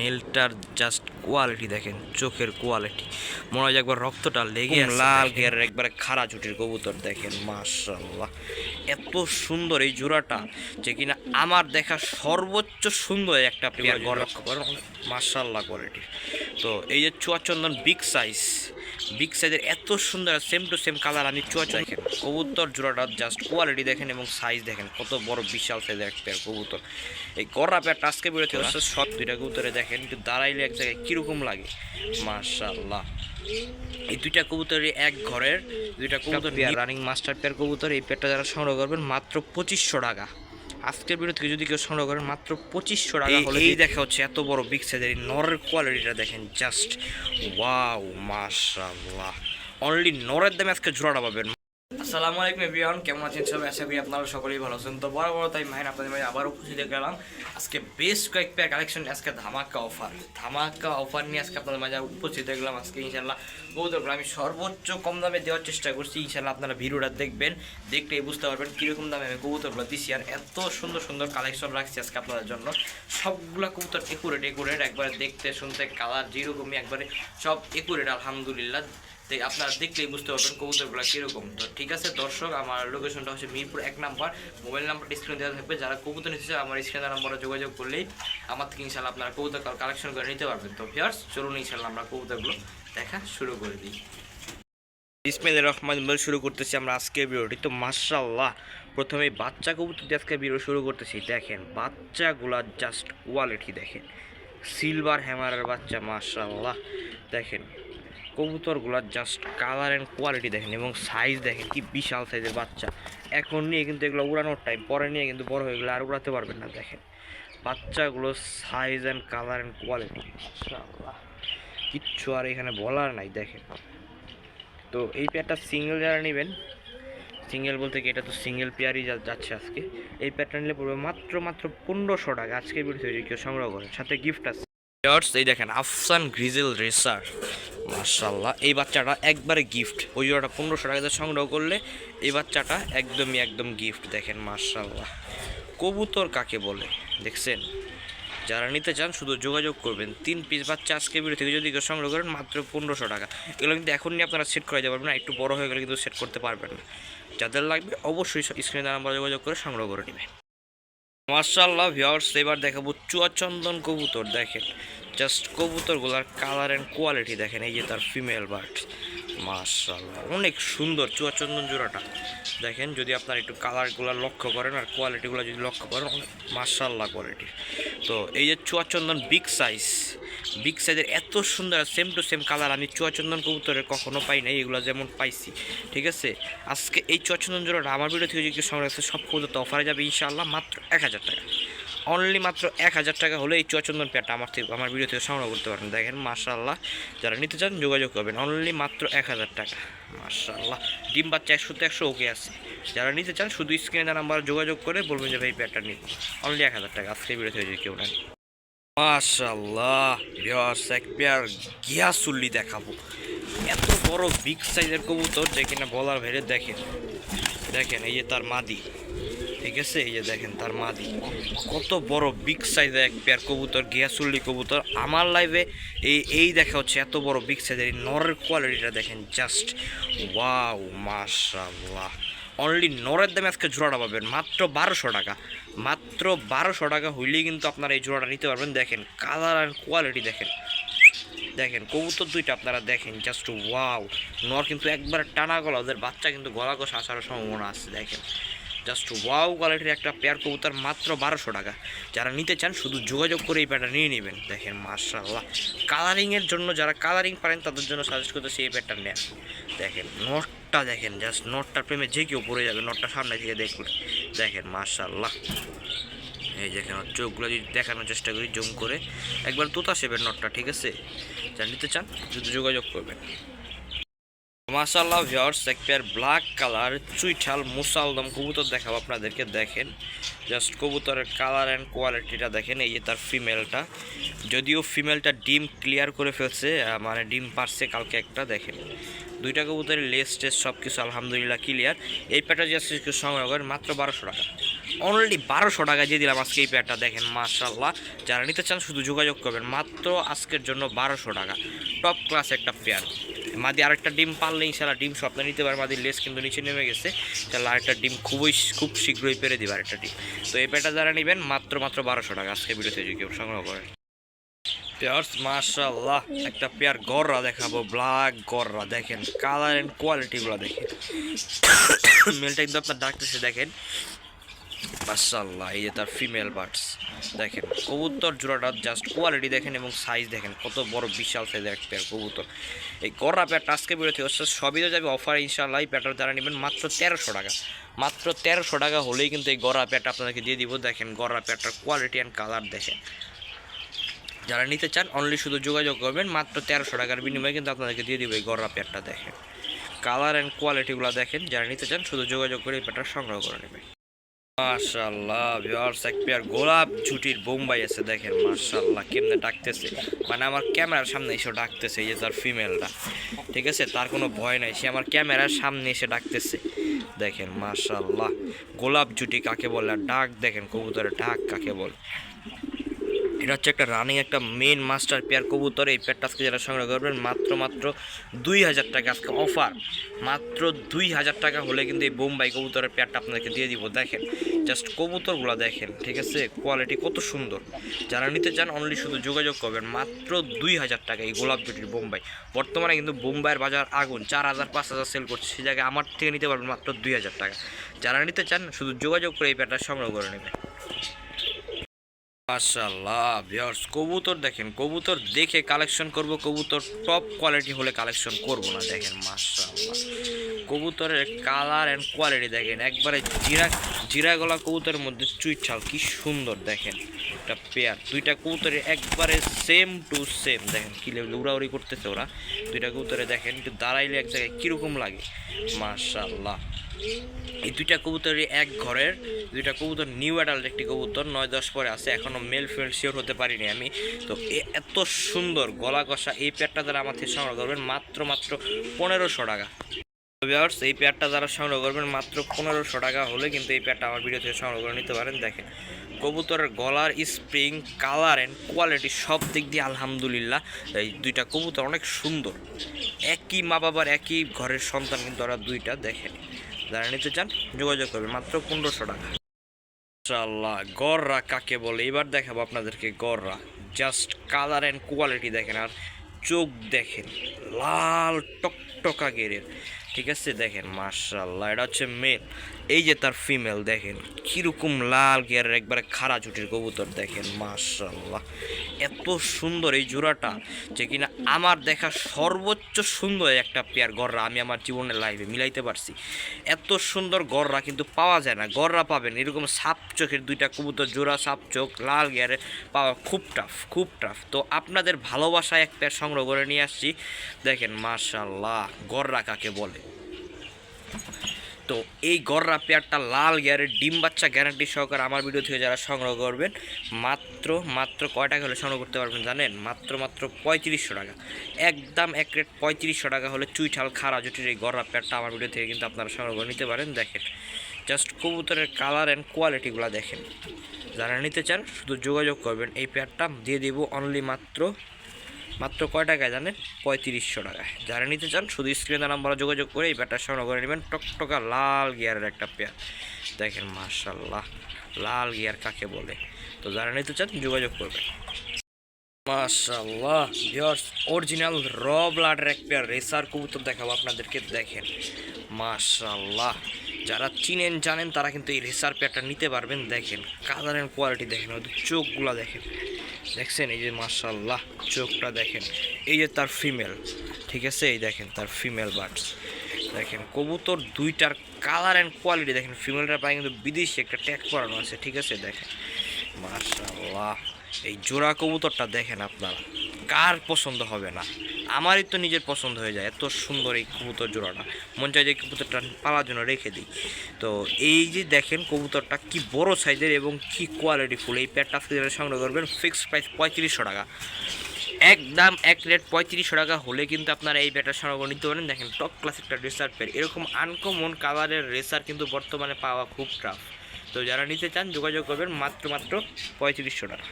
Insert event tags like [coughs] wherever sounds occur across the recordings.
মেলটার just quality দেখেন চোখের quality মনে হয় একবার রক্তটা লেগে লাল গিয়ারের একবারে খাড়া চুটির কবুতর দেখেন মাশাল্লাহ এত সুন্দর এই জোড়াটা যে কিনা আমার দেখা সর্বোচ্চ সুন্দর একটা পেয়ার গড় মাশাল্লাহ কোয়ালিটির তো এই যে চুয়াচন্দন বিগ সাইজ বিগ সাইজের এত সুন্দর সেম টু সেম কালার আমি চুয়া দেখেন। কবুতর জোড়াটা জাস্ট কোয়ালিটি দেখেন এবং সাইজ দেখেন কত বড় বিশাল সাইজের এক পেয়ার কবুতর। এই গড়া পেয়ারটা আজকে বেরোতে সব দুইটা কবুতরে দেখেন একটু দাঁড়াইলে এক জায়গায় কীরকম লাগে? মাশাল্লাহ এই দুইটা কবুতরই এক ঘরের দুইটা কবুতর রানিং মাস্টার পেয়ার কবুতর এই পেয়ারটা যারা সংগ্রহ করবেন মাত্র পঁচিশশো টাকা। আজকের ভিডিও থেকে যদি কেউ সংগ্রহ করেন মাত্র পঁচিশশো টাকা হলে এই দেখা হচ্ছে এত বড় বিগ সাইজের নরের কোয়ালিটিটা দেখেন জাস্ট ওয়াও মাশাআল্লাহ। অনলি নরের দামে আজকে জোড়াটা পাবেন। আসসালামু আলাইকুম এভরিওয়ান, কেমন আছেন সবাই? আশা করি আপনারা সকলেই ভালো আছেন। তো বড় বড় তাই মায়ের আপনাদের মাঝে আবার উপস্থিত গেলাম। আজকে বেশ কয়েক পেয়ার কালেকশন আজকে ধামাকা অফার ধামাকা অফার নিয়ে আজকে আপনাদের মাঝে উপস্থিত গেলাম আজকে ইনশাল্লাহ কৌতুকগুলো আমি সর্বোচ্চ কম দামে দেওয়ার চেষ্টা করছি। ইনশাল্লাহ আপনারা ভিডিওটা দেখবেন, দেখলেই বুঝতে পারবেন কীরকম দামে আমি কবুতরগুলো দিচ্ছি আর এত সুন্দর সুন্দর কালেকশন রাখছি আজকে আপনাদের জন্য। সবগুলা কবুতর একুরেট একুরেট একবারে দেখতে শুনতে কালার যেরকমই, একবারে সব একুরেট আলহামদুলিল্লাহ। আপনারা দেখলেই বুঝতে পারবেন কবুতরগুলো কীরকম। তো ঠিক আছে, দর্শক, আমার লোকেশনটা হচ্ছে মিরপুর এক নাম্বার। মোবাইল নাম্বারটা স্ক্রিনে দেওয়া থাকবে। যারা কবুতর নিতে আমার স্ক্রিনে নাম্বারে যোগাযোগ করলেই আমার থেকে ইনশাল্লাহ আপনারা কবুতর কালেকশন করে নিতে পারবেন। তো ভিউয়ার্স চলুন ইনশাল্লাহ আমরা কবুতরগুলো দেখা শুরু করে দিই। ইসমাইল রহমান, বলে শুরু করতেছি আমরা আজকের ভিডিওটি। তো মার্শাল্লাহ প্রথমে বাচ্চা কবুতর দিয়ে আজকে ভিডিও শুরু করতেছি। দেখেন, বাচ্চাগুলা জাস্ট কোয়ালিটি দেখেন। সিলভার হ্যামারের বাচ্চা মার্শাল্লাহ দেখেন কবুতরগুলার জাস্ট কালার অ্যান্ড কোয়ালিটি দেখেন এবং সাইজ দেখেন কি বিশাল সাইজের বাচ্চা। এখন নিয়ে কিন্তু এগুলো উড়ানোর টাইম পরে নিয়ে কিন্তু বড় হয়ে গেলে আর উড়াতে পারবেন না, দেখেন। বাচ্চাগুলো size and colour and quality কিচ্ছু আর এখানে বলার নাই, দেখেন। তো এই পেয়ারটা সিঙ্গেল যারা নেবেন সিঙ্গেল বলতে কি এটা তো সিঙ্গেল পেয়ারই যাচ্ছে আজকে। এই পেয়ারটা নিলে পড়বে মাত্র মাত্র পনেরোশো টাকা। আজকে ভিডিও কেউ সংগ্রহ করেন, সাথে গিফট আছে। এই দেখেন, আফসান গ্রিজেল রেসার। মার্শাল্লাহ এই বাচ্চাটা একবারে গিফট ওই জোড়াটা পনেরোশো টাকা দিয়ে সংগ্রহ করলে এই বাচ্চাটা একদমই, একদম গিফট দেখেন মার্শাল্লাহ কবুতর কাকে বলে? দেখছেন? যারা নিতে চান শুধু যোগাযোগ করবেন। তিন পিস বাচ্চা আজকে ভিডিও থেকে যদি কেউ সংগ্রহ করেন, মাত্র পনেরোশো টাকা। এগুলো কিন্তু এখন নিয়ে আপনারা সেট করা পারবেন না, একটু বড় হয়ে গেলে কিন্তু সেট করতে পারবেন না। যাদের লাগবে অবশ্যই স্ক্রিনে নাম্বার যোগাযোগ করে সংগ্রহ করে নেবেন। মার্শাল্লাহ ভিওর্স এবার দেখাবো চুয়াচন্দন কবুতর, দেখেন। জাস্ট কবুতরগুলার কালার অ্যান্ড কোয়ালিটি দেখেন, এই যে তার ফিমেল বার্ড মার্শাল্লাহ অনেক সুন্দর চুয়া চন্দন জোড়াটা। দেখেন যদি আপনার একটু কালারগুলো লক্ষ্য করেন আর কোয়ালিটিগুলো যদি লক্ষ্য করেন মার্শাল্লাহ কোয়ালিটি। তো এই যে চুয়াচন্দন বিগ সাইজ, বিগ সাইজের এত সুন্দর সেম টু সেম কালার আমি চুয়াচন্দন কবুতরের কখনো পাই নাই, এগুলো যেমন পাইছি, ঠিক আছে? আজকে এই চুয়াচন্দন জোড়াটা আমার ভিডিও থেকে যদি সংগ্রহ সব কবুতর অফারে যাবে ইনশাআল্লাহ মাত্র এক হাজার টাকা। অনলি মাত্র এক হাজার টাকা হলে এই চুয়াচন্দন পেয়ারটা আমার থেকে আমার ভিডিও থেকে সংগ্রহ করতে পারেন দেখেন মার্শাল্লাহ যারা নিতে চান, যোগাযোগ করবেন। অনলি মাত্র এক হাজার টাকা। মার্শাল্লাহ ডিম বাচ্চা একশো তো একশো ওকে আছে। যারা নিতে চান, শুধু স্ক্রিনে নাম্বার যোগাযোগ করে বলবেন যে, ভাই, পেয়ারটা নিন। অনলি এক হাজার টাকা। আজকে ভিডিও থেকে যদি কেউ নেন। মাশাল্লাহ ভিউয়ার্স এক পেয়ার গিয়া গিয়াসুল্লি দেখাবো। এত বড় বিগ সাইজের কবুতর যে কিনা বলার ভেরে দেখেন। দেখেন, এই যে তার মাদি। ঠিক আছে এই যে দেখেন তার মাদি কত বড় বিগ সাইজের এক পেয়ার কবুতর, গিয়াসুল্লি কবুতর। আমার লাইভে এই এই দেখা হচ্ছে এত বড় বিগ সাইজের এই নরের কোয়ালিটিটা দেখেন জাস্ট ওয়াও মাশাল্লাহ অনলি নরের দামে আজকে জোড়াটা পাবেন, মাত্র বারোশো টাকা। মাত্র বারোশো টাকা হইলেই কিন্তু আপনারা এই জোড়াটা নিতে পারবেন। দেখেন কালার আর কোয়ালিটি দেখেন। দেখেন কবুতর দুইটা আপনারা দেখেন জাস্ট ওয়াও নর কিন্তু একবার টানা গলা, ওদের বাচ্চা কিন্তু গলা কষা আসার সম্ভাবনা আছে, দেখেন। জাস্ট ওয়াও কোয়ালিটির একটা পেয়ার কবুতর মাত্র বারোশো টাকা। যারা নিতে চান, শুধু যোগাযোগ করে এই প্যাডটা নিয়ে নেবেন। দেখেন মার্শাল্লাহ কালারিংয়ের জন্য যারা কালারিং পারেন, তাদের জন্য সাজেস্ট করতেছি এই প্যাডটা নেন। দেখেন নটটা দেখেন জাস্ট নটটার প্রেমে যে কেউ পড়ে যাবে নটটা সামনে থেকে দেখলে দেখেন মার্শাল্লাহ এই দেখেন চোখগুলো যদি দেখানোর চেষ্টা করি, জুম করে। একবার তোতা শেপের নটটা ঠিক আছে? যা নিতে চান যদি যোগাযোগ করবেন। মাসাল্লাহ ভিওর্স এক পেয়ার ব্ল্যাক কালার চুইঠাল মুসালদম কবুতর দেখাবো আপনাদেরকে, দেখেন। জাস্ট কবুতরের কালার অ্যান্ড কোয়ালিটিটা দেখেন, এই যে তার ফিমেলটা যদিও ফিমেলটা ডিম ক্লিয়ার করে ফেলছে মানে ডিম পারছে কালকে একটা, দেখেন। দুইটা কবুতরের লেস টেস সব কিছু আলহামদুলিল্লাহ ক্লিয়ার এই প্যাটা জাস্ট কিছু সংগ্রহ করেন, মাত্র বারোশো টাকা। অনলি বারোশো টাকা দিয়ে দিলাম আজকে এই পেয়ারটা দেখেন মার্শাল্লাহ যারা নিতে চান শুধু যোগাযোগ করবেন, মাত্র আজকের জন্য বারোশো টাকা। টপ ক্লাস একটা পেয়ার মাদি আরেকটা ডিম পারলে ইনশাল্লাহ ডিম স্বপ্নে নিতে পারে। মাদির লেস কিন্তু নিচে নেমে গেছে। তাহলে আরেকটা ডিম খুবই, খুব শীঘ্রই পেরে দিবে আরেকটা ডিম। তো এই পেয়ারটা যারা নেবেন, মাত্র মাত্র বারোশো টাকা। আজকে ভিডিওতে কেউ সংগ্রহ করেন পেয়ার্স মাশাল্লাহ একটা পেয়ার গররা দেখাবো। ব্ল্যাক গররা, দেখেন। কালার অ্যান্ড কোয়ালিটিগুলো দেখেন। [coughs] মেলটা কিন্তু আপনার ডাকতেছে, দেখেন। মাশাল্লাহ এই যে তার ফিমেল বার্ডস দেখেন, কবুতর জোড়াটা জাস্ট কোয়ালিটি দেখেন এবং সাইজ দেখেন, কত বড় বিশাল সাইজের এক পেয়ার কবুতর। এই গড়া পেয়ারটা আজকে বেরোতে হচ্ছে সবই তো যাবে অফার ইনশাল্লাহ এই পেয়ারটা যারা নেবেন মাত্র তেরোশো টাকা। মাত্র তেরোশো টাকা হলেই কিন্তু এই গড়া পেয়ারটা আপনাদেরকে দিয়ে দিব। দেখেন গড়া পেয়ারটার কোয়ালিটি অ্যান্ড কালার দেখেন। যারা নিতে চান অনলি শুধু যোগাযোগ করবেন, মাত্র তেরোশো টাকার বিনিময়ে কিন্তু আপনাদেরকে দিয়ে দিব এই গড়া পেয়ারটা দেখেন। কালার অ্যান্ড কোয়ালিটিগুলো দেখেন, যারা নিতে চান, শুধু যোগাযোগ করে এই পেয়ারটা সংগ্রহ করে নেবেন। মাশাল্লাহ ভিউয়ার্স এক পেয়ার গোলাপ ঝুটির বোম্বাই আছে দেখেন মাশাল্লাহ কেমনে ডাকতেছে। মানে আমার ক্যামেরার সামনে এসে ডাকতেছে, এই যে তার ফিমেলটা ঠিক আছে? তার কোনো ভয় নাই, সে আমার ক্যামেরার সামনে এসে ডাকতেছে। দেখেন মাশাল্লাহ গোলাপ জুটি কাকে বলে? ডাক, দেখেন, কবুতরের ডাক কাকে বলে? এটা হচ্ছে একটা রানিং একটা মেন মাস্টার পেয়ার কবুতর। এই পেয়ারটা আজকে যারা সংগ্রহ করবেন, মাত্র মাত্র দুই হাজার টাকা আজকে অফার মাত্র দুই হাজার টাকা হলে কিন্তু এই বোম্বাই কবুতরের পেয়ারটা আপনাদেরকে দিয়ে দিব। দেখেন জাস্ট কবুতরগুলো দেখেন, ঠিক আছে? কোয়ালিটি কত সুন্দর। যারা নিতে চান অনলি শুধু যোগাযোগ করবেন। মাত্র দুই হাজার টাকা এই গোলাপ জুটির বোম্বাই বর্তমানে কিন্তু বোম্বাইয়ের বাজার আগুন। চার হাজার, পাঁচ হাজার সেল করছে। সেই জায়গায় আমার থেকে নিতে পারবেন মাত্র দুই হাজার টাকা। যারা নিতে চান, শুধু যোগাযোগ করে এই পেয়ারটা সংগ্রহ করে নেবেন। মাশাল্লাহ ভিউয়ার্স কবুতর দেখেন, কবুতর দেখে কালেকশন করব, কবুতর টপ কোয়ালিটি হলে কালেকশন করব না, দেখেন মাশাল্লাহ কবুতরের কালার অ্যান্ড কোয়ালিটি দেখেন। একবারে জিরা জিরা গলা কবুতরের মধ্যে চুইঠাল কি সুন্দর দেখেন। একটা পেয়ার দুইটা কবুতরের একবারে সেম টু সেম দেখেন কি লেভেল উড়াউড়ি করতেছে ওরা। দুইটা কবুতরে দেখেন, একটু দাঁড়াইলে এক জায়গায় কীরকম লাগে। মাশাল্লাহ এই দুইটা কবুতরই এক ঘরের। দুইটা কবুতর নিউ অ্যাডাল্ট একটি কবুতর, নয় দশ পরে আছে, এখনও মেল ফিমেল শিওর হতে পারিনি আমি। তো এত সুন্দর গলা কষা এই পেয়ারটা দ্বারা আমার থেকে সংগ্রহ করবেন, মাত্র মাত্র পনেরোশো টাকা। ভিউয়ার্স এই পেয়ারটা যারা সংগ্রহ করবেন মাত্র পনেরোশো টাকা হলে কিন্তু এই পেয়ারটা আমার ভিডিও থেকে সংগ্রহ করে নিতে পারেন। দেখেন, কবুতরের গলার স্প্রিং কালার অ্যান্ড কোয়ালিটি সব দিক দিয়ে আলহামদুলিল্লাহ। এই দুইটা কবুতর অনেক সুন্দর। একই মা বাবার একই ঘরের সন্তান কিন্তু ওরা দুইটা। দেখেন, যারা নিতে চান যোগাযোগ করবেন, মাত্র পনেরোশো টাকা। মাশাআল্লাহ, গররা কাকে বলে? এবার দেখাবো আপনাদেরকে গররা। জাস্ট কালার অ্যান্ড কোয়ালিটি দেখেন, আর চোখ দেখেন, লাল টকটকা গেরের। ঠিক আছে? দেখেন মার্শাল্লাহ এটা হচ্ছে মেল এই যে তার ফিমেল দেখেন, কীরকম লাল গিয়ারের একবারে খাড়া চুটির কবুতর দেখেন মার্শাল্লাহ এত সুন্দর এই জোড়াটা যে কিনা আমার দেখা সর্বোচ্চ সুন্দর একটা পেয়ার গররা আমি আমার জীবনের লাইফে মিলাইতে পারছি। এত সুন্দর গররা কিন্তু পাওয়া যায় না, গররা পাবেন, এরকম সাপ চোখের দুইটা কবুতর, জোড়া সাপ চোখ, লাল গিয়ারে পাওয়া খুব টাফ খুব টাফ তো আপনাদের ভালোবাসায় এক পেয়ার সংগ্রহ করে নিয়ে আসছি। দেখেন মার্শাল্লাহ গররা কাকে বলে? তো এই গররা পেয়ারটা লাল গিয়ারের ডিম বাচ্চা গ্যারান্টি সহকারে আমার ভিডিও থেকে যারা সংগ্রহ করবেন, মাত্র মাত্র কয় টাকা হলে সংগ্রহ করতে পারবেন জানেন? মাত্র মাত্র পঁয়ত্রিশশো টাকা। একদম এক রেট পঁয়ত্রিশশো টাকা হলে চুইঠাল খাড়া জুটির এই গররা পেয়ারটা আমার ভিডিও থেকে কিন্তু আপনারা সংগ্রহ করে নিতে পারেন। দেখেন জাস্ট কবুতরের কালার অ্যান্ড কোয়ালিটিগুলো দেখেন। যারা নিতে চান, শুধু যোগাযোগ করবেন, এই পেয়ারটা দিয়ে দেবো অনলি মাত্র মাত্র কয় টাকায় জানেন? পঁয়ত্রিশশো টাকায়। যারা নিতে চান, শুধু স্ক্রিনে নাম্বারে যোগাযোগ করে এই পেয়ারটা সংগ্রহ করে নেবেন টকটকা লাল গিয়ারের একটা পেয়ার দেখেন মার্শাল্লাহ লাল গিয়ার কাকে বলে? তো যারা নিতে চান, যোগাযোগ করবেন। মাশাল্লাহ ভিউয়ার্স অরিজিনাল র ব্লাডের এক পেয়ার রেসার কবুতর দেখাবো আপনাদেরকে, দেখেন। মাশাল্লাহ যারা চিনেন, জানেন, তারা কিন্তু এই রেসার পেয়ারটা নিতে পারবেন। দেখেন, কালার অ্যান্ড কোয়ালিটি দেখেন, ওদের চোখগুলো দেখেন। দেখছেন, এই যে মাশাল্লাহ চোখটা দেখেন। এই যে তার ফিমেল ঠিক আছে? এই দেখেন, তার ফিমেল বার্ডস দেখেন, কবুতর দুইটার কালার অ্যান্ড কোয়ালিটি দেখেন। ফিমেলটার পায়ে কিন্তু বিদেশি একটা ট্যাগ করানো আছে, ঠিক আছে? দেখেন মাশাল্লাহ এই জোড়া কবুতরটা দেখেন আপনারা। কার পছন্দ হবে না? আমারই তো নিজের পছন্দ হয়ে যায়, এত সুন্দর এই কবুতর জোড়াটা। মন চাই যে কবুতরটা পালার জন্য রেখে দিই। তো এই যে দেখেন কবুতরটা কি বড় সাইজের এবং কি কোয়ালিটি ফুল, এই প্যাডটা আজকে যারা সংগ্রহ করবেন ফিক্সড প্রাইস পঁয়ত্রিশশো টাকা। একদম এক রেট পঁয়ত্রিশশো টাকা হলে কিন্তু আপনারা এই ব্যাটার সংগ্রহ নিতে পারেন। দেখেন টপ ক্লাস একটা রেসার পেয়ার এরকম আনকমন কালারের রেসার কিন্তু বর্তমানে পাওয়া খুব টাফ তো যারা নিতে চান যোগাযোগ করবেন মাত্র মাত্র পঁয়ত্রিশশো টাকা।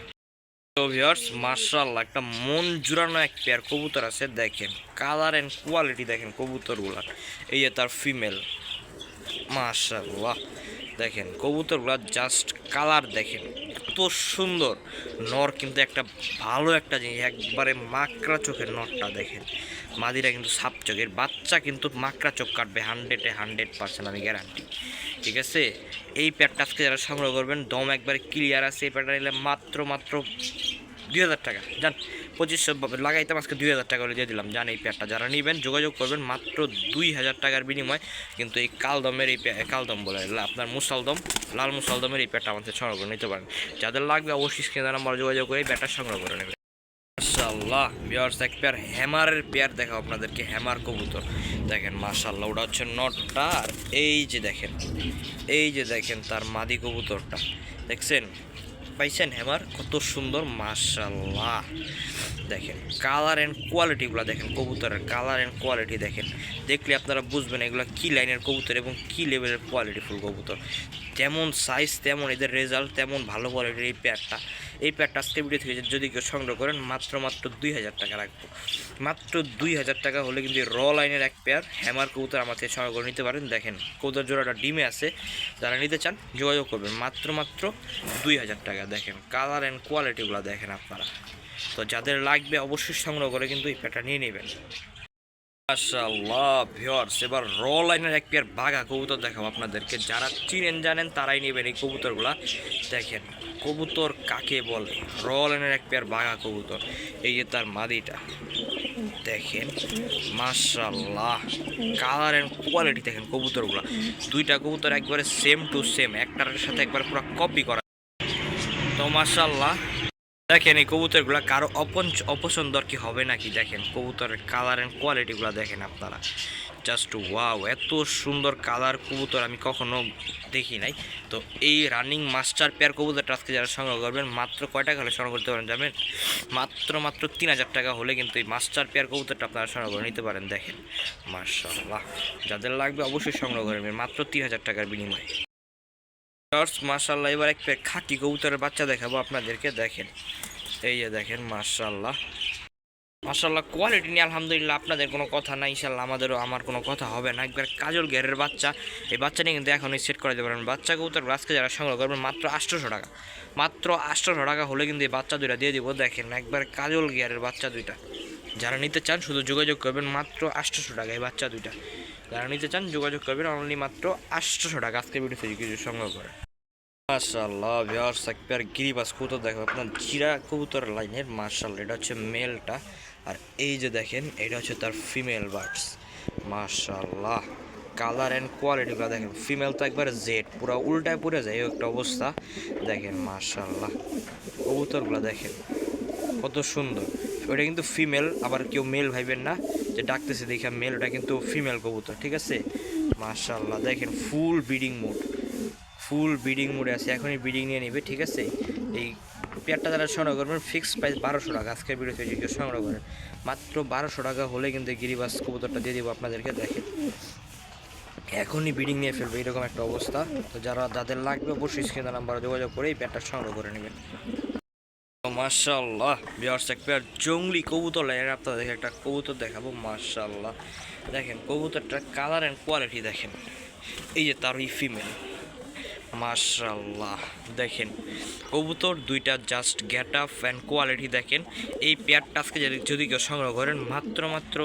ভিউয়ার্স মার্শাল্লাহ একটা মন জুড়ানো এক পেয়ার কবুতর আছে, দেখেন। কালার অ্যান্ড কোয়ালিটি দেখেন কবুতরগুলার এই যে তার ফিমেল মার্শাল্লাহ দেখেন, কবুতরগুলা জাস্ট কালার দেখেন, এত সুন্দর। নর কিন্তু একটা ভালো একটা জিনিস, একবারে মাকড়া চোখের নরটা দেখেন। মাদিরা কিন্তু সাপ চোখের, বাচ্চা কিন্তু মাকড়া চোখ কাটবে হান্ড্রেডে হান্ড্রেড পার্সেন্ট আমি গ্যারান্টি ঠিক আছে? এই প্যাডটা আজকে যারা সংগ্রহ করবেন, দম একবারে ক্লিয়ার আছে, এই প্যাডটা নিলে মাত্র মাত্র দুই হাজার টাকা। জান, পঁচিশশো লাগাইতাম, আজকে দুই হাজার টাকা দিয়ে দিলাম। জান, এই প্যাডটা যারা নেবেন, যোগাযোগ করবেন মাত্র দুই হাজার টাকার বিনিময়। কিন্তু এই কালদমের এই কালদম বলে আপনার মুসালদম লাল মুসালদমের এই প্যাডটা আমাদের সংগ্রহ করে নিতে পারেন। যাদের লাগবে অবশ্যই স্ক্রিনে নাম্বার যোগাযোগ করে এই প্যাডটা সংগ্রহ করে নেবেন। মাশাল্লাহ বিয়ার্স এক পেয়ার হ্যামারের পেয়ার দেখাও আপনাদেরকে হ্যামার কবুতর। দেখেন মাশাল্লাহ ওটা হচ্ছে নটটা। আর এই যে দেখেন, এই যে দেখেন তার মাদি কবুতরটা। দেখছেন? পাইছেন হ্যামার কত সুন্দর মার্শাল্লাহ দেখেন কালার অ্যান্ড কোয়ালিটিগুলো দেখেন, কবুতরের কালার অ্যান্ড কোয়ালিটি দেখেন। দেখলে আপনারা বুঝবেন এগুলো কী লাইনের কবুতর এবং কী লেভেলের কোয়ালিটিফুল কবুতর। যেমন সাইজ তেমন এদের রেজাল্ট তেমন ভালো কোয়ালিটির এই প্যাডটা এই প্যাডটা আজকে ভিডিও থেকে যদি কেউ সংগ্রহ করেন, মাত্র মাত্র দুই হাজার টাকা রাখব। মাত্র দুই হাজার টাকা হলে কিন্তু র লাইনের এক পেয়ার হ্যামার কবুতর আমার থেকে সংগ্রহ করে নিতে পারেন। দেখেন, কবুতর জোড়াটা ডিমে আছে। যারা নিতে চান, যোগাযোগ করবেন। মাত্র মাত্র দুই হাজার টাকা। দেখেন কালার অ্যান্ড কোয়ালিটিগুলো দেখেন আপনারা। তো যাদের লাগবে অবশ্যই সংগ্রহ করে কিন্তু এই প্যাডটা নিয়ে নেবেন। মাশাআল্লাহ ভিউয়ার্স এবার র লাইনের এক পেয়ার বাঘা কবুতর দেখাবো আপনাদেরকে। যারা চিনেন, জানেন, তারাই নেবেন এই কবুতরগুলা। দেখেন কবুতর কাকে বলে? র লাইনের এক পেয়ার বাঘা কবুতর। এই যে তার মাদিটা। দেখেন, মাশাআল্লাহ। কালার অ্যান্ড কোয়ালিটি দেখেন কবুতরগুলা। দুইটা কবুতর একবারে সেম টু সেম একটার সাথে একবার পুরো কপি করা। তো মাশাআল্লাহ, দেখেন এই কবুতরগুলো কারও অপঞ্চ অপছন্দ কি হবে নাকি? দেখেন, কবুতরের কালার অ্যান্ড কোয়ালিটিগুলো দেখেন আপনারা। জাস্ট ওয়াও এত সুন্দর কালার কবুতর আমি কখনো দেখি নাই। তো এই রানিং মাস্টার পেয়ার কবুতরটা আজকে যারা সংগ্রহ করবেন, মাত্র কয় টাকা হলে সংগ্রহ করতে পারেন যাবেন মাত্র মাত্র তিন হাজার টাকা হলে কিন্তু এই মাস্টার পেয়ার কবুতরটা আপনারা সংগ্রহ করে নিতে পারেন, দেখেন। মার্শাল্লাহ যাদের লাগবে অবশ্যই সংগ্রহ করবেন মাত্র তিন হাজার টাকার বিনিময়ে। জর্জ মার্শাল্লাহ এবার এক পেয়ার খাকি কবুতরের বাচ্চা দেখাবো আপনাদেরকে, দেখেন। এই যে দেখেন মার্শাল্লাহ মার্শাল্লাহ কোয়ালিটি নিয়ে আলহামদুলিল্লাহ আপনাদের কোনো কথা নাই ইনশাল্লাহ আমাদেরও আমার কোনো কথা হবে না। একবার কাজল গেরের বাচ্চা, এই বাচ্চা নিয়ে কিন্তু এখনই সেট করে দেবেন বাচ্চা কবুতর আজকে যারা সংগ্রহ করবেন, মাত্র আটশোশো টাকা। মাত্র আটশোশো টাকা হলে কিন্তু এই বাচ্চা দুইটা দিয়ে দিব, দেখেন একবার কাজল গিয়ারের বাচ্চা দুইটা। যারা নিতে চান শুধু যোগাযোগ করবেন, মাত্র আটশোশো টাকা এই বাচ্চা দুইটা। যারা নিতে চান যোগাযোগ করবেন অনলি মাত্র আটশোশো টাকা আজকে ভিডিও থেকে কিছু সংগ্রহ করে। মাশাল্লাহ ভিউয়ার্স এক পেয়ার গিরিবাস কবুতর দেখো, আপনার জিরা কবুতর লাইনের মার্শাল্লাহ এটা হচ্ছে মেলটা। আর এই যে দেখেন, এটা হচ্ছে তার ফিমেল বার্ডস মাশাল্লাহ কালার অ্যান্ড কোয়ালিটিগুলো দেখেন। ফিমেল তো একবার জেড পুরো উল্টায় পড়ে যায়, এই একটা অবস্থা। দেখেন মাশাল্লাহ কবুতরগুলো দেখেন, কত সুন্দর। ওটা কিন্তু ফিমেল আবার কেউ মেল ভাইবেন না, যে ডাকতেছে দেখা মেল ওটা কিন্তু ফিমেল কবুতর, ঠিক আছে? মাশাল্লাহ দেখেন full breeding mood full breeding মুডে আছে, এখনই ব্রিডিং নিয়ে নেবে, ঠিক আছে? এই পেয়ারটা যারা সংগ্রহ করবেন ফিক্সড প্রাইস বারোশো টাকা। আজকের ভিডিওতে যদি সংগ্রহ করেন মাত্র বারোশো টাকা হলে কিন্তু গিরিবাস কবুতরটা দিয়ে দেবো আপনাদেরকে, দেখেন। এখনই বিডিং নিয়ে ফেলবে, এরকম একটা অবস্থা। তো যারা, যাদের লাগবে অবশ্যই স্ক্রিনে নাম্বারে যোগাযোগ করে এই পেয়ারটা সংগ্রহ করে নেবেন। মার্শাল্লাহ বিয়ার্স এক পেয়ার জঙ্গলি কবুতর লাইনের আপনাদেরকে একটা কবুতর দেখাবো মার্শাল্লাহ দেখেন, কবুতরটার কালার অ্যান্ড কোয়ালিটি দেখেন। এই যে তার ওই ফিমেল মার্শাল্লাহ দেখেন, কবুতর দুইটা just get up and quality দেখেন। এই পেয়ারটা আজকে যদি কেউ সংগ্রহ করেন, মাত্র মাত্র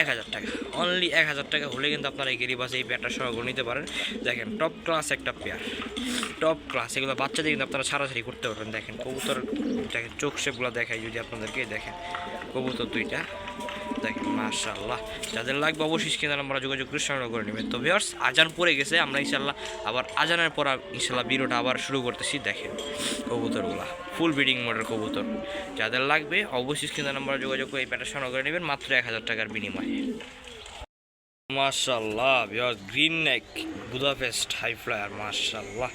এক হাজার টাকা। অনলি এক হাজার টাকা হলে কিন্তু আপনারা এই গেরিবাসে এই পেয়ারটা সংগ্রহ নিতে পারেন। দেখেন টপ ক্লাস একটা পেয়ার টপ ক্লাস এগুলো বাচ্চাদের কিন্তু আপনারা সারাসারি করতে পারবেন। দেখেন, কবুতর দেখেন, চোখ শেপগুলো দেখাই যদি আপনাদেরকে, দেখেন, কবুতর দুইটা। দেখেন মাশাআল্লাহ। যাদের লাগবে অবশ্যই স্ক্রিনে আমরা যোগাযোগ করে সংগ্রহ করে নেবেন। তো ভিউয়ার্স আজান পড়ে গেছে, আমরা ইনশাল্লাহ আবার আজানের পর ইনশাল্লাহ ভিডিওটা আবার শুরু করতেছি। দেখেন কবুতরগুলা ফুল ব্রিডিং মোডের কবুতর। যাদের লাগবে অবশ্যই স্ক্রিনে আমরা যোগাযোগ করে এই প্যাটা সংগ্রহ করে নেবেন, মাত্র এক হাজার টাকার বিনিময়ে। মাশাল্লাহ viewers green neck Budapest high flyer মাশাল্লাহ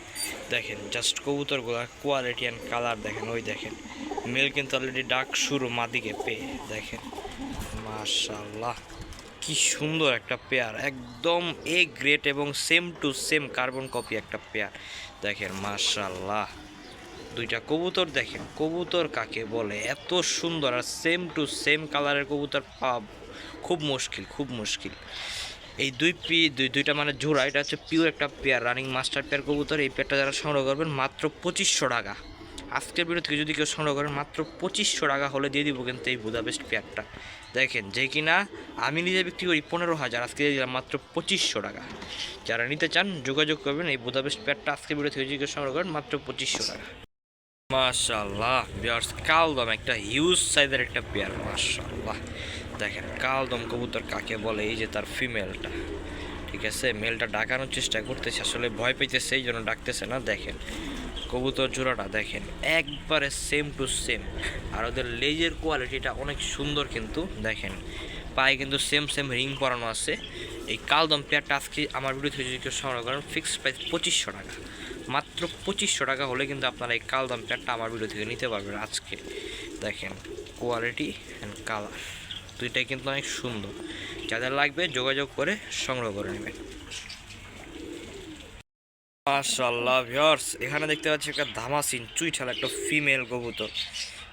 দেখেন জাস্ট কবুতরগুলোর কোয়ালিটি অ্যান্ড কালার দেখেন, ওই দেখেন। মেল কিন্তু অলরেডি ডাক শুরু, মাদিকে পেয়ে, দেখেন। মাশাল্লাহ কি সুন্দর একটা পেয়ার, একদম এ গ্রেট এবং same to same carbon copy একটা পেয়ার। দেখেন মার্শাল্লাহ দুইটা কবুতর দেখেন, কবুতর কাকে বলে? এত সুন্দর আর সেম টু সেম কালারের কবুতর পাওয়া খুব মুশকিল খুব মুশকিল। এই দুই পি, দুই, দুইটা মানে জোড়া, এটা হচ্ছে পিওর একটা পেয়ার রানিং মাস্টার পেয়ার কবুতর, এই পেয়ারটা যারা সংগ্রহ করবেন মাত্র পঁচিশশো টাকা। আজকের ভিডিও থেকে যদি কেউ সংগ্রহ করেন, মাত্র পঁচিশশো টাকা হলে দিয়ে দিব কিন্তু এই বুদাবেস্ট পেয়ারটা। দেখেন, যে কিনা আমি নিজে বিক্রি করি পনেরো হাজার, আজকে দিলাম মাত্র পঁচিশশো টাকা। যারা নিতে চান, যোগাযোগ করবেন, এই বুদাবেস্ট পেয়ারটা আজকে ভিডিও থেকে কেউ সংগ্রহ করেন মাত্র পঁচিশশো টাকা। মাশাল্লাহ বিয়ার্স কালদম একটা হিউজ সাইজের একটা পেয়ার মাশাল্লাহ দেখেন কালদম কবুতর কাকে বলে, এই যে তার ফিমেলটা ঠিক আছে মেলটা ডাকানোর চেষ্টা করতেছে, আসলে ভয় পেতেছে, এই জন্য ডাকতেছে না, দেখেন। কবুতর জোড়াটা দেখেন, একবারে সেম টু সেম আর ওদের লেজের কোয়ালিটিটা অনেক সুন্দর কিন্তু, দেখেন। পায়ে কিন্তু সেম সেম রিং পরানো আছে। এই কালদম পেয়ারটা আজকে আমার ভিডিও থেকে যদি কেউ সংগ্রহ করেন ফিক্সড প্রাইস পঁচিশশো টাকা। মাত্র পঁচিশশো টাকা হলে কিন্তু আপনারা এই কালদম প্যান্টটা আমার ভিডিও থেকে নিতে পারবেন আজকে। দেখেন কোয়ালিটি অ্যান্ড কালার দুইটাই কিন্তু অনেক সুন্দর। যাদের লাগবে যোগাযোগ করে সংগ্রহ করে নেবেন। মাশাল্লাহ ভিউয়ার্স, এখানে দেখতে পাচ্ছি একটা ধামাসিন চুইঠাল একটা ফিমেল কবুতর।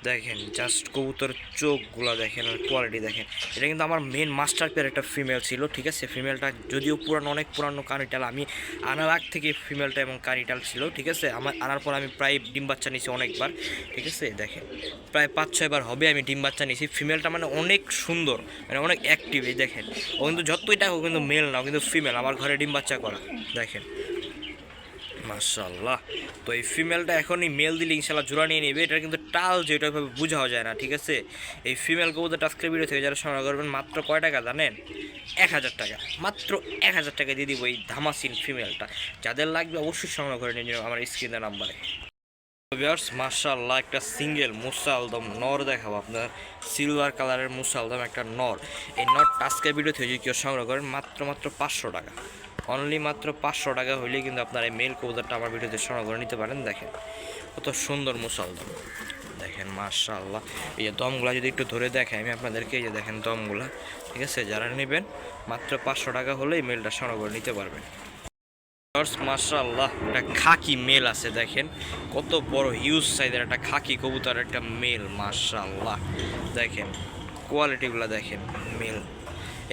দেখেন, জাস্ট কবুতর চোখগুলো দেখেন আর কোয়ালিটি দেখেন। এটা কিন্তু আমার মেন মাস্টার পেয়ার একটা ফিমেল ছিল, ঠিক আছে? ফিমেলটা যদিও পুরানো, অনেক পুরানো কানিটাল, আমি আনার আগ থেকে ফিমেলটা এবং কানিটাল ছিল, ঠিক আছে? আমার আনার পর আমি প্রায় ডিম বাচ্চা নিয়েছি অনেকবার, ঠিক আছে? দেখেন, প্রায় পাঁচ ছয়বার হবে, আমি ডিম বাচ্চা নিয়েছি ফিমেলটা মানে অনেক সুন্দর মানে অনেক অ্যাক্টিভ এই দেখেন। ও কিন্তু যতই টাকা কিন্তু মেল না কিন্তু ফিমেল আমার ঘরে ডিম বাচ্চা করা, দেখেন। মাশাল্লাহ তো এই ফিমেলটা এখনই মেল দিলে ইনশাল্লাহ জোড়া নিয়ে নেবে। এটা কিন্তু টাল যে ভাবে বোঝাও যায় না, ঠিক আছে? এই ফিমেল কবুতর টাস্কের ভিডিও থেকে যারা সংগ্রহ করবেন, মাত্র কয় টাকা জানেন? এক হাজার টাকা। মাত্র এক হাজার টাকা দিয়ে দিব এই ধামাসিন ফিমেলটা যাদের লাগবে অবশ্যই সংগ্রহ করে নিয়ে আমার স্ক্রিনের নাম্বারে ভিউয়ার্স মার্শাল্লাহ একটা সিঙ্গেল মুসালদম নর দেখাবো আপনার। সিলভার কালারের মুসালদম একটা নর। এই নর আজকের ভিডিও থেকে যদি কেউ সংগ্রহ করেন, মাত্র মাত্র পাঁচশো টাকা। অনলি মাত্র পাঁচশো টাকা হইলেই কিন্তু আপনার এই মেল কবুতরটা আমার ভিডিওতে সংগ্রহ করে নিতে পারেন। দেখেন, কত সুন্দর মুসালদম দেখেন মার্শাল্লাহ এই যে দমগুলা যদি একটু ধরে দেখাই আমি আপনাদেরকে, এই যে দেখেন দমগুলা, ঠিক আছে? যারা নেবেন, মাত্র পাঁচশো টাকা হলেই মেলটা সংগ্রহ করে নিতে পারবেন। মার্শাল্লাহ একটা খাকি মেল আছে, দেখেন। কত বড় হিউজ সাইজের একটা খাকি কবুতর একটা মেল মার্শাল্লাহ দেখেন কোয়ালিটিগুলো দেখেন মেল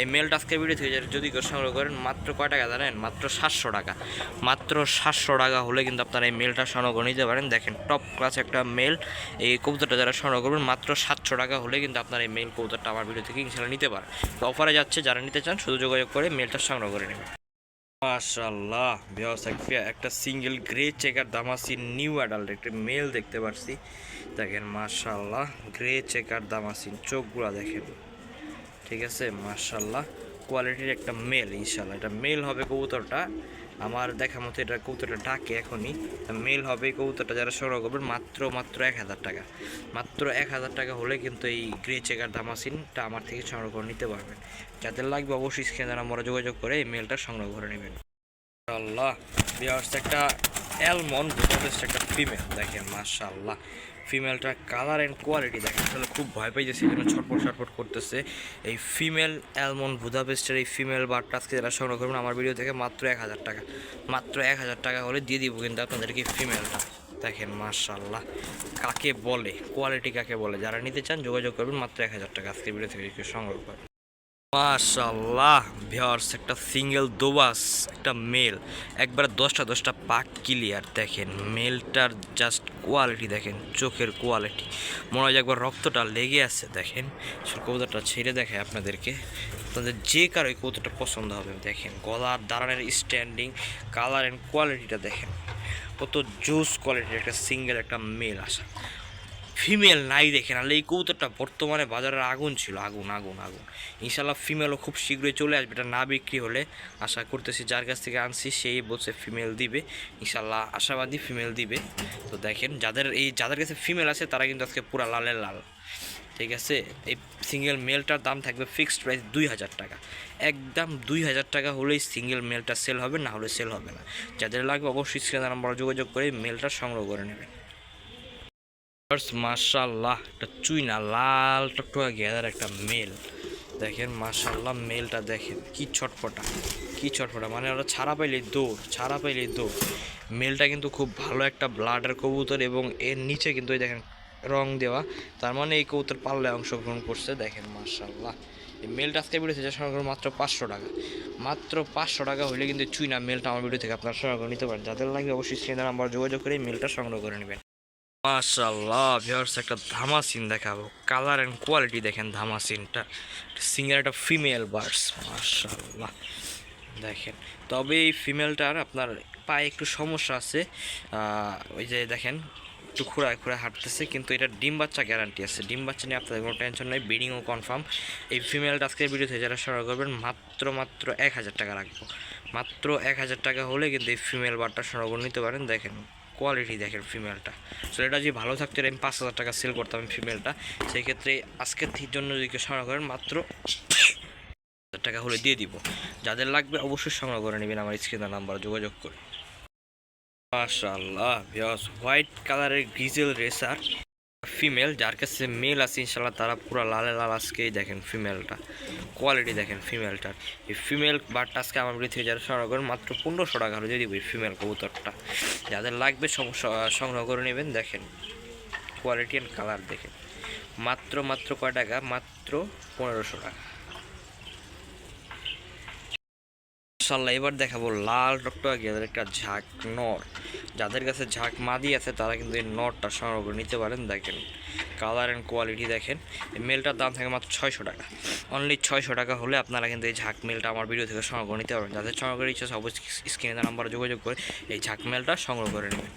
এই মেলটা আজকে ভিডিও থেকে যদি সংগ্রহ করেন, মাত্র কয় টাকা জানেন? মাত্র সাতশো টাকা। মাত্র সাতশো টাকা হলে কিন্তু আপনারা এই মেলটা সংগ্রহ করে নিতে পারেন। দেখেন টপ ক্লাস একটা মেল এই কবুতরটা যারা সংগ্রহ করবেন, মাত্র সাতশো টাকা হলে কিন্তু আপনারা এই মেল কবুতরটা আমার ভিডিও থেকে ইনশাল্লাহ নিতে পারেন। তো অফারে যাচ্ছে, যারা নিতে চান, শুধু যোগাযোগ করে মেলটা সংগ্রহ করে নেবেন। মাশাল্লাহ বিহস একটা সিঙ্গেল গ্রে চেকার দামাসি নিউ অ্যাডাল্ট একটা মেল দেখতে পারছি। দেখেন মাশাল্লাহ গ্রে চেকার দামাসিন চোখগুলা দেখেন। ঠিক আছে? মাশাল্লাহ কোয়ালিটির একটা মেল ইনশাল্লাহ এটা মেল হবে কবুতরটা। আমার দেখা মতো এটা কবুতরটা ডাকে এখনই। মেল হবে কবুতরটা যারা সংগ্রহ করবেন, মাত্র মাত্র এক হাজার টাকা। মাত্র এক হাজার টাকা হলে কিন্তু এই গ্রে চেকার দামাসিনটা আমার থেকে সংগ্রহ করে নিতে পারবেন। যাদের লাগবে অবশ্যই স্ক্রিনে আমরা যোগাযোগ করে এই মেলটা সংগ্রহ করে নেবেন। আল্লাহ বিয়ার্স একটা অ্যালমন্ড একটা ফিমেল দেখেন, মাশাআল্লাহ। ফিমেলটার কালার অ্যান্ড কোয়ালিটি দেখেন। আসলে খুব ভয় পাইতেছে এই জন্য ছটপট ছটপট করতেছে। এই ফিমেল অ্যালমন বুধাপেস্টের এই ফিমেল বারটা আজকে যারা সংগ্রহ করবেন, আমার ভিডিও থেকে মাত্র এক হাজার টাকা। মাত্র এক হাজার টাকা হলে দিয়ে দিব কিন্তু আপনাদেরকে ফিমেলটা দেখেন মার্শাল্লাহ কাকে বলে? কোয়ালিটি কাকে বলে? যারা নিতে চান যোগাযোগ করবেন, মাত্র এক হাজার টাকা আজকে ভিডিও থেকে সংগ্রহ করবেন। মাশাল্লাহ ভিওর্স একটা সিঙ্গেল দোবাস, একটা মেল। একবারে দশটা দশটা পাক ক্লিয়ার দেখেন। মেলটার জাস্ট কোয়ালিটি দেখেন, চোখের কোয়ালিটি মনে হয় একবার রক্তটা লেগে আছে, দেখেন। কবুতরটা ছেড়ে দেখে আপনাদেরকে। আপনাদের যে কারও কবুতরটা পছন্দ হবে, দেখেন। গলার দাঁড়ানোর স্ট্যান্ডিং কালার অ্যান্ড কোয়ালিটিটা দেখেন। কত জুস কোয়ালিটির একটা সিঙ্গেল একটা মেল আসা। ফিমেল নাই দেখে নাহলে এই কবুতরটা বর্তমানে বাজারের আগুন ছিল, আগুন আগুন আগুন। ইনশাল্লাহ ফিমেলও খুব শীঘ্রই চলে আসবে, এটা না বিক্রি হলে আশা করতেছি যার কাছ থেকে আনছি, সেই বলছে ফিমেল দিবে। ইনশাল্লাহ আশাবাদী ফিমেল দিবে। তো দেখেন, যাদের এই যাদের কাছে ফিমেল আছে, তারা কিন্তু আজকে পুরা লালের লাল। ঠিক আছে? এই সিঙ্গেল মেলটার দাম থাকবে ফিক্সড প্রাইস দুই হাজার টাকা। একদম দুই হাজার টাকা হলেই সিঙ্গেল মেলটা সেল হবে, না হলে সেল হবে না। যাদের লাগবে অবশ্যই স্ক্রিনে নাম্বার যোগাযোগ করে মেলটা সংগ্রহ করে নেবেন। মার্শাল্লাহ একটা চুইনা, লাল টকটকা গেদার একটা মেল দেখেন মাশাল্লাহ মেলটা দেখেন, কি ছটপটা কি ছটপটা মানে ওরা ছাড়া পাইলে দৌড়, ছাড়া পাইলে দৌড়। মেলটা কিন্তু খুব ভালো একটা ব্লাডের কবুতর এবং এর নিচে কিন্তু এই দেখেন রং দেওয়া। তার মানে এই কবুতর পাল্লায় অংশগ্রহণ করছে, দেখেন মার্শাল্লাহ এই মেলটা আজকে ভিডিও থেকে সংগ্রহ মাত্র পাঁচশো টাকা। মাত্র পাঁচশো টাকা হলে কিন্তু চুই না মেলটা আমার ভিডিও থেকে আপনারা সংগ্রহ নিতে পারেন। যাদের লাগবে অবশ্যই স্ক্রিনে নাম্বার যোগাযোগ করে মেলটা সংগ্রহ করে নেবেন। মাশাল্লাহ ভিউয়ার্স একটা ধামা সিন দেখাবো। কালার অ্যান্ড কোয়ালিটি দেখেন ধামা সিনটা সিঙ্গার একটা ফিমেল বার্ডস মাশাল্লাহ দেখেন, তবে এই ফিমেলটার আপনার পায়ে একটু সমস্যা আছে। ওই যে দেখেন, একটু খুঁড়ায় খুঁড়ায় হাঁটতেছে, কিন্তু এটা ডিম বাচ্চা গ্যারান্টি আছে। ডিম বাচ্চা নিয়ে আপনাদের কোনো টেনশন নেই ব্রিডিংও কনফার্ম এই ফিমেলটা আজকের ভিডিওতে যারা সংগ্রহ করবেন, মাত্র মাত্র এক হাজার টাকা রাখব। মাত্র এক হাজার টাকা হলে কিন্তু এই ফিমেল বারটা সংগ্রহ করে নিতে পারেন। দেখেন কোয়ালিটি দেখেন ফিমেলটা সো এটা যদি ভালো থাকতো আমি পাঁচ হাজার টাকা সেল করতাম ফিমেলটা সেই ক্ষেত্রে আজকের জন্য যদি কেউ সংগ্রহ করেন, মাত্র হাজার টাকা হলে দিয়ে দিব। যাদের লাগবে অবশ্যই সংগ্রহ করে নেবেন আমার স্ক্রিনের নাম্বার যোগাযোগ করে মাশাল্লাহ বিয়স হোয়াইট কালারের গ্রিজেল রেসার ফিমেল যার কাছে মেল আছে ইনশাল্লাহ তারা পুরো লালে লাল আজকেই দেখেন ফিমেলটা কোয়ালিটি দেখেন ফিমেলটার এই ফিমেল বারটা আজকে আমার পৃথিবী যারা সংগ্রহ করেন, মাত্র পনেরোশো টাকা হলে যদি ফিমেল কবুতরটা। যাদের লাগবে সংগ্রহ করে নেবেন, দেখেন। কোয়ালিটি অ্যান্ড কালার দেখেন। মাত্র মাত্র কয় টাকা? মাত্র পনেরোশো টাকা। ইনশাল্লাহ এবার দেখাবো লাল টকটকা গেদের একটা ঝাঁক নর। যাদের কাছে ঝাঁক মাদি আছে, তারা কিন্তু এই নরটা সংগ্রহ করে নিতে পারেন। দেখেন কালার অ্যান্ড কোয়ালিটি দেখেন। এই মেলটার দাম থাকে মাত্র ছয়শো টাকা। অনলি ছয়শো টাকা হলে আপনারা কিন্তু এই ঝাঁক মেলটা আমার ভিডিও থেকে সংগ্রহ নিতে পারবেন। যাদের সংগ্রহ করে ইচ্ছা অবশ্যই স্ক্রিনে নাম্বার যোগাযোগ করে এই ঝাঁক মেলটা সংগ্রহ করে নেবেন।